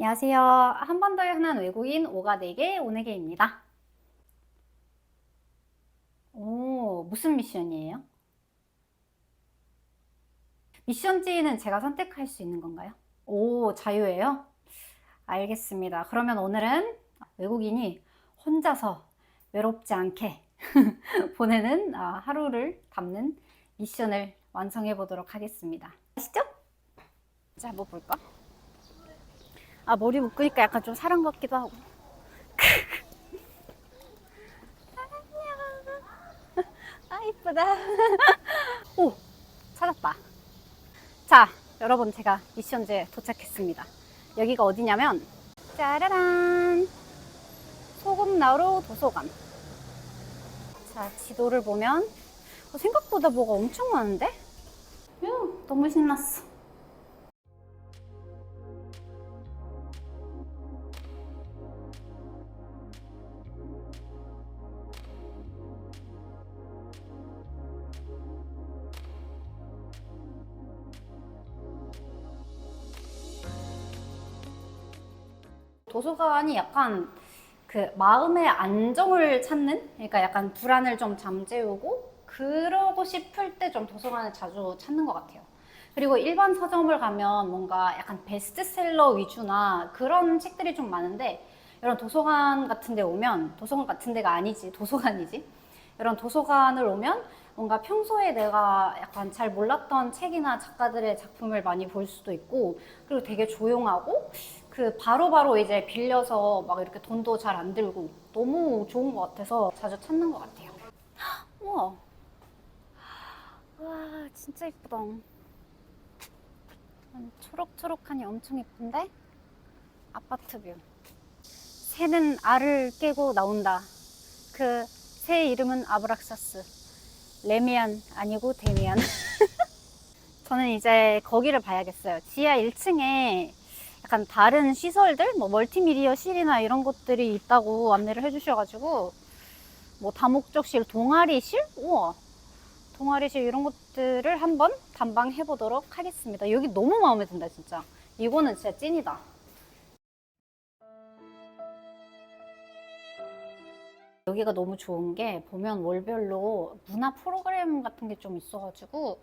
안녕하세요. 한 번더 흔한 외국인 오가네게 오네게입니다. 오, 무슨 미션이에요? 미션지는 제가 선택할 수 있는 건가요? 오, 자유예요? 알겠습니다. 그러면 오늘은 외국인이 혼자서 외롭지 않게 보내는 아, 하루를 담는 미션을 완성해 보도록 하겠습니다. 아시죠? 자, 뭐 볼까? 아, 머리 묶으니까 약간 좀 사람 같기도 하고. 안녕. 아, 이쁘다. 오, 찾았다. 자, 여러분, 제가 미션지에 도착했습니다. 여기가 어디냐면, 짜라란! 소금나루 도서관. 자, 지도를 보면, 어, 생각보다 뭐가 엄청 많은데? 유, 너무 신났어. 도서관이 약간 그 마음의 안정을 찾는? 그러니까 약간 불안을 좀 잠재우고 그러고 싶을 때 좀 도서관을 자주 찾는 것 같아요. 그리고 일반 서점을 가면 뭔가 약간 베스트셀러 위주나 그런 책들이 좀 많은데 이런 도서관 같은 데 오면 도서관 같은 데가 아니지 도서관이지 이런 도서관을 오면 뭔가 평소에 내가 약간 잘 몰랐던 책이나 작가들의 작품을 많이 볼 수도 있고 그리고 되게 조용하고 그 바로바로 이제 빌려서 막 이렇게 돈도 잘 안 들고 너무 좋은 것 같아서 자주 찾는 것 같아요. 우와. 와, 진짜 이쁘다. 음, 초록초록하니 엄청 이쁜데? 아파트 뷰. 새는 알을 깨고 나온다. 그 새 이름은 아브락사스. 레미안 아니고 데미안. 저는 이제 거기를 봐야겠어요. 지하 1층에 약간 다른 시설들, 뭐 멀티미디어 실이나 이런 것들이 있다고 안내를 해주셔가지고 뭐 다목적실, 동아리실, 우와, 동아리실 이런 것들을 한번 담방해 보도록 하겠습니다. 여기 너무 마음에 든다 진짜. 이거는 진짜 찐이다. 여기가 너무 좋은 게 보면 월별로 문화 프로그램 같은 게 좀 있어가지고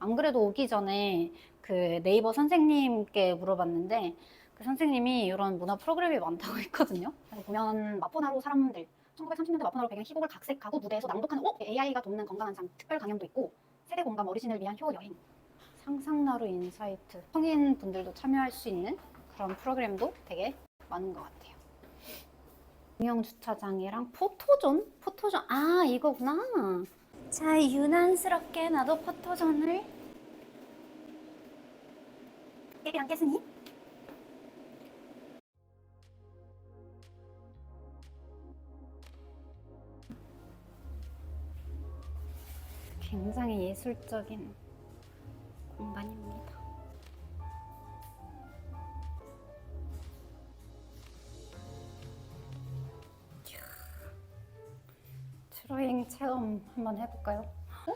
안 그래도 오기 전에 그 네이버 선생님께 물어봤는데 그 선생님이 이런 문화 프로그램이 많다고 했거든요. 그래서 보면 마포나루 사람들 1930년대 마포나루 배경 희곡을 각색하고 무대에서 낭독하는 어? AI가 돕는 건강한 삶 특별 강연도 있고 세대 공감 어르신을 위한 효 여행 상상나루 인사이트 성인 분들도 참여할 수 있는 그런 프로그램도 되게 많은 것 같아요. 공영 주차장이랑 포토존? 포토존 아 이거구나. 자 유난스럽게 나도 포토존을 깨비 안겠으니? 굉장히 예술적인 공간입니다. 트로잉 체험 한번 해볼까요? 어?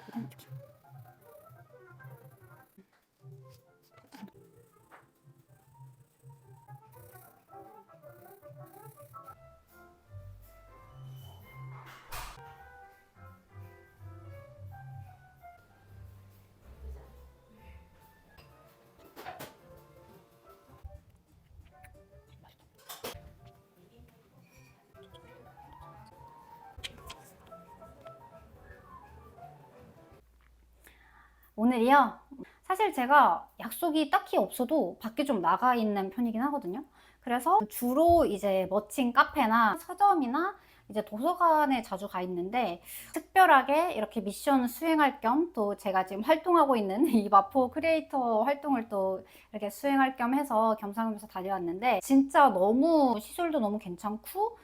오늘이요? 사실 제가 약속이 딱히 없어도 밖에 좀 나가 있는 편이긴 하거든요. 그래서 주로 이제 멋진 카페나 서점이나 이제 도서관에 자주 가 있는데 특별하게 이렇게 미션 수행할 겸 또 제가 지금 활동하고 있는 이 마포 크리에이터 활동을 또 이렇게 수행할 겸 해서 겸사겸사 다녀왔는데 진짜 너무 시설도 너무 괜찮고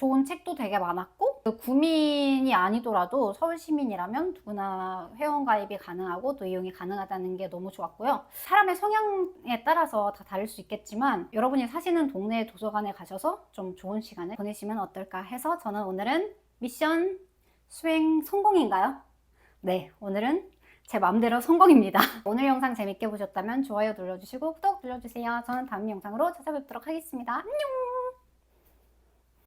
좋은 책도 되게 많았고 그 구민이 아니더라도 서울 시민이라면 누구나 회원 가입이 가능하고 또 이용이 가능하다는 게 너무 좋았고요. 사람의 성향에 따라서 다 다를 수 있겠지만 여러분이 사시는 동네 도서관에 가셔서 좀 좋은 시간을 보내시면 어떨까 해서 저는 오늘은 미션 수행 성공인가요? 네, 오늘은 제 마음대로 성공입니다. 오늘 영상 재밌게 보셨다면 좋아요 눌러주시고 구독 눌러주세요. 저는 다음 영상으로 찾아뵙도록 하겠습니다. 안녕!